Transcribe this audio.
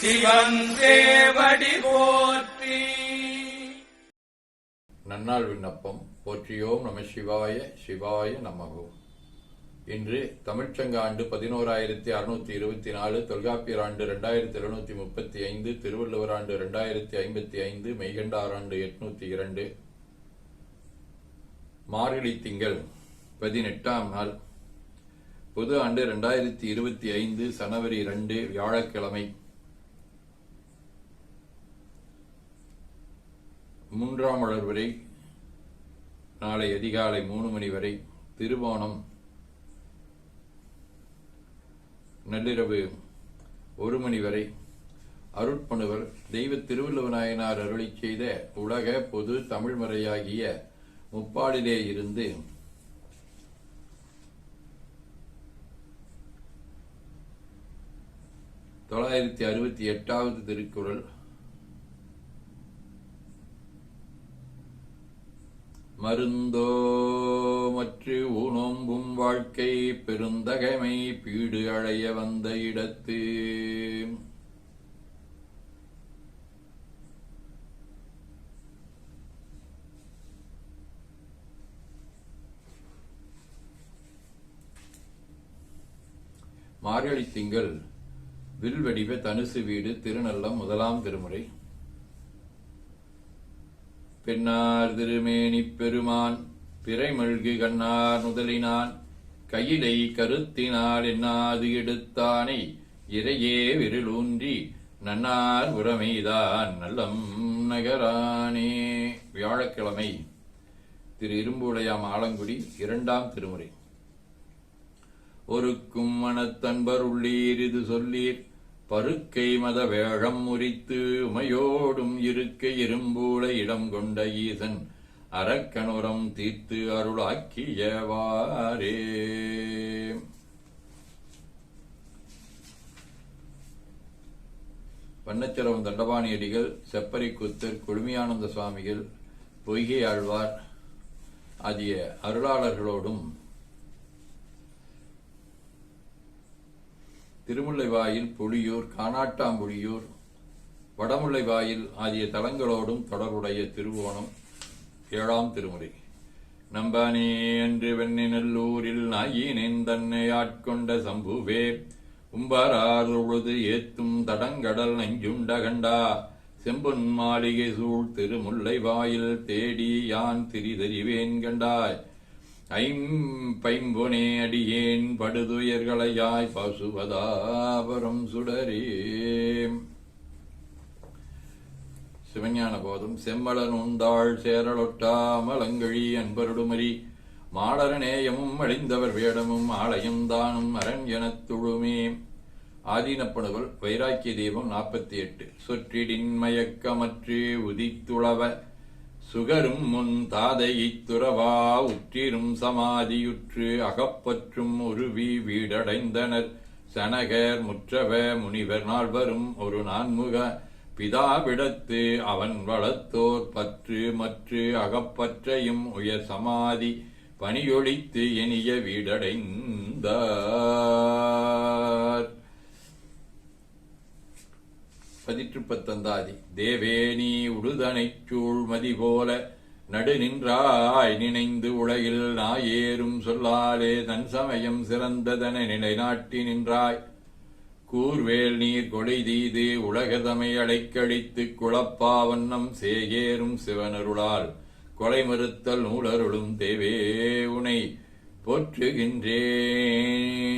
சிவன் போற்றி. நன்னாள் விண்ணப்பம். போற்றியோம் நம சிவாய சிவாய நமகோ இன்று தமிழ்ச்சங்க ஆண்டு பதினோராயிரத்தி அறுநூத்தி இருபத்தி நாலு தொல்காப்பியர் ஆண்டு இரண்டாயிரத்தி எழுநூத்தி முப்பத்தி ஐந்து திருவள்ளுவர் ஆண்டு இரண்டாயிரத்தி ஐம்பத்தி ஐந்து மெய்கண்டார் ஆண்டு எட்நூத்தி இரண்டு. மார்கழி திங்கள் பதினெட்டாம் நாள். பொது ஆண்டு இரண்டாயிரத்தி இருபத்தி ஐந்து சனவரி இரண்டு வியாழக்கிழமை. மூன்றாம் வளர் வரை நாளை அதிகாலை மூணு மணி வரை திருவோணம். நள்ளிரவு ஒரு மணி வரை அருட்பணுவர் தெய்வ திருவள்ளுவநாயனார் அருளி செய்த உலக பொது தமிழ் முறையாகிய முப்பாடிலே இருந்து தொள்ளாயிரத்தி அறுபத்தி எட்டாவது திருக்குறள் மருந்தோ மற்று உணோம்பும் வாழ்க்கை பெருந்தகைமை பீடு அழைய வந்த இடத்து. மார்கழி திங்கள் வில்வடிவ தனுசு வீடு திருநல்லம் முதலாம் திருமுறை. பெண்ணார் திருமேனி பெருமான் பிறைமழ்கு கண்ணார் முதலினான் கையிலை கருத்தினால் என்னாது எடுத்தானை இறையே விருளூன்றி நன்னார் உரமைதான் நல்லம் நகரானே. வியாழக்கிழமை திரு இரும்புடையாம் ஆலங்குடி இரண்டாம் திருமுறை. ஒருக்கும் மனத்தன்பர் உள்ளீர் இது சொல்லீர். பருக்கை மத வேழம் முறித்து உமையோடும் இருக்க இரும்பூல இடம் கொண்ட ஈசன் அரக்கணுரம் தீர்த்து அருளாக்கியவாரே வண்ணச்சரவம் தண்டபாணியடிகள் செப்பரி குத்தர் குழுமியானந்த சுவாமிகள் பொய்கை ஆழ்வார் ஆகிய அருளாளர்களோடும் திருமுல்லைவாயில் புலியூர் காணாட்டாம்புலியூர் வடமுல்லைவாயில் ஆகிய தலங்களோடும் தொடர்புடைய திருவோணம் ஏழாம் திருமுறை. நம்பானே என்று வெண்ணினல்லூரில் நாயினேன் தன்னை ஆட்கொண்ட சம்புவே உம்பரார் உழுது ஏத்தும் தடங்கடல் நெஞ்சுண்ட கண்டா செம்பொன் மாளிகை சூழ் திருமுல்லை வாயில் தேடி யான் திரிதறிவேன் கண்டாய். ஐம்பைம்பொனே அடியேன் படுதுயர்களையாய் பசுவதாபரம் சுடரே. சிவஞான போதும் செம்மலன் உந்தாள் சேரலொட்டா மலங்கழி அன்பருடுமரி மாடரநேயமும் அழிந்தவர் வேடமும் ஆலயம் தானும் அரண் எனத் துழுமே. ஆதீனப்பணுவல் வைராக்கிய தீபம் நாற்பத்தி எட்டு சொற்றிடின் மயக்கமற்று உதித்துளவ. சுகரும் முன் தாதையைத் துறவா உற்றிரும் சமாதியுற்று அகப்பற்றும் உருவி வீடடைந்தனர். சனகர் முற்றவ முனிவர் நால்வரும் ஒரு நான்முக. பிதாவிடத்து அவன் வளத்தோர் பற்று மற்று அகப்பற்றையும் உயர் சமாதி பணியொழித்து எனிய வீடடைந்த. பதிற்று பத்தந்தாதி தேவே நீ உடுதனைச் சூழ்மதி போல நடு நின்றாய் நினைந்து உலகில் நாயேறும் சொல்லாலே தன் சமயம் சிறந்ததன நிலைநாட்டி நின்றாய். கூர்வேல் நீர் கொடை தீது உலகதமை அடைக்கழித்து குழப்பாவண்ணம் சேகேறும் சிவனருளால் கொலை மறுத்தல் நூலருளும் தேவே உனை போற்றுகின்றேன்.